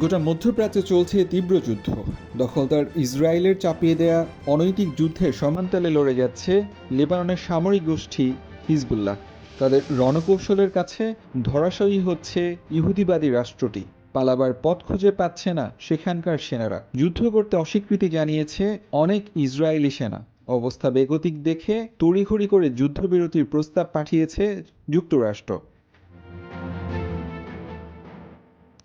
গোটা মধ্যপ্রাচ্যে চলছে তীব্র যুদ্ধ। দখলদার ইসরায়েলের চাপিয়ে দেয়া অনৈতিক যুদ্ধের সমান্তালে লড়ে যাচ্ছে লেবাননের সামরিক গোষ্ঠী হিজবুল্লাহ। তাদের রণকৌশলের কাছে ধরাশয়ী হচ্ছে ইহুদিবাদী রাষ্ট্রটি। পালাবার পথ খুঁজে পাচ্ছে না সেখানকার সেনারা। যুদ্ধ করতে অস্বীকৃতি জানিয়েছে অনেক ইসরায়েলি সেনা। অবস্থা বেগতিক দেখে তড়িঘড়ি করে যুদ্ধবিরতির প্রস্তাব পাঠিয়েছে যুক্তরাষ্ট্র।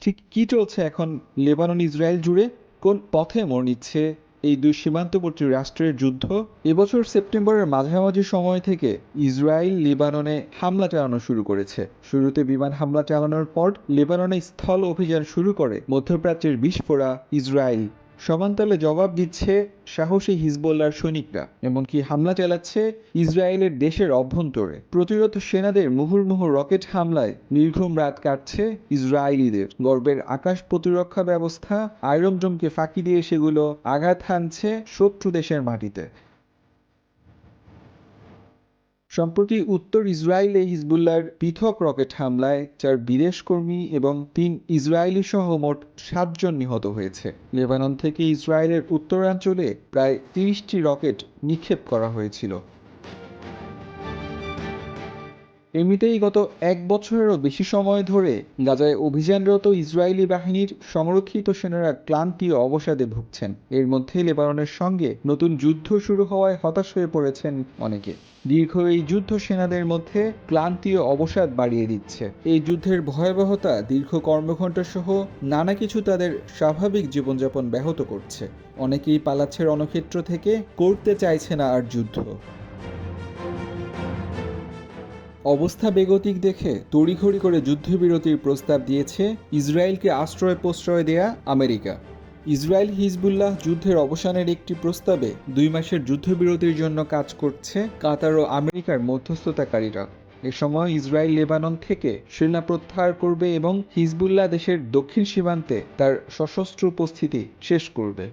ঠিক কি চলছে এখন লেবানন ইসরায়েল জুড়ে? কোন পথে মোড় নিচ্ছে এই দুই সীমান্তবর্তী রাষ্ট্রের যুদ্ধ? এবছর সেপ্টেম্বরের মাঝামাঝি সময় থেকে ইসরায়েল লেবাননে হামলা চালানো শুরু করেছে। শুরুতে বিমান হামলা চালানোর পর লেবাননে স্থল অভিযান শুরু করে মধ্যপ্রাচ্যের বিস্ফোরা ইসরায়েল। সমান্তালে জবাব দিচ্ছে সাহসী হিজবোল্লার সৈনিকরা, এমনকি হামলা চালাচ্ছে ইসরায়েলের দেশের অভ্যন্তরে। প্রতিরোধ সেনাদের মুহুর্মুহু রকেট হামলায় নির্ঘুম রাত কাটছে ইসরায়েলিদের। গর্বের আকাশ প্রতিরক্ষা ব্যবস্থা আয়রনডোমকে ফাঁকি দিয়ে সেগুলো আঘাত হানছে শত্রু দেশের মাটিতে। সম্প্রতি উত্তর ইসরায়েলে হিজবুল্লার পৃথক রকেট হামলায় চার বিদেশ কর্মী এবং তিন ইসরায়েলি সহ মোট সাতজন নিহত হয়েছে। লেবানন থেকে ইসরায়েলের উত্তরাঞ্চলে প্রায় তিরিশটি রকেট নিক্ষেপ করা হয়েছিল। এমনিতেই গত এক বছরেরও বেশি সময় ধরে গাজায় অভিযানরত ইসরায়েলি বাহিনীর সংরক্ষিত সেনারা ক্লান্তি ও অবসাদে ভুগছেন। এর মধ্যে লেবাননের সঙ্গে নতুন যুদ্ধ শুরু হওয়ায় হতাশ হয়ে পড়েছেন অনেকে। দীর্ঘ এই যুদ্ধ সেনাদের মধ্যে ক্লান্তি ও অবসাদ বাড়িয়ে দিচ্ছে। এই যুদ্ধের ভয়াবহতা, দীর্ঘ কর্মঘণ্টা সহ নানা কিছু তাদের স্বাভাবিক জীবনযাপন ব্যাহত করছে। অনেকেই পালাচ্ছে রণক্ষেত্র থেকে করতে চাইছে না আর যুদ্ধ। অবস্থা বেগতিক দেখে তড়িঘড়ি করে যুদ্ধবিরতির প্রস্তাব দিয়েছে ইসরায়েলকে আশ্রয় প্রশ্রয় দেয়া আমেরিকা। ইসরায়েল হিজবুল্লাহ যুদ্ধের অবসানের একটি প্রস্তাবে দুই মাসের যুদ্ধবিরতির জন্য কাজ করছে কাতার ও আমেরিকার মধ্যস্থতাকারীরা। এ সময় ইসরায়েল লেবানন থেকে সেনা প্রত্যাহার করবে এবং হিজবুল্লাহ দেশের দক্ষিণ সীমান্তে তার সশস্ত্র উপস্থিতি শেষ করবে।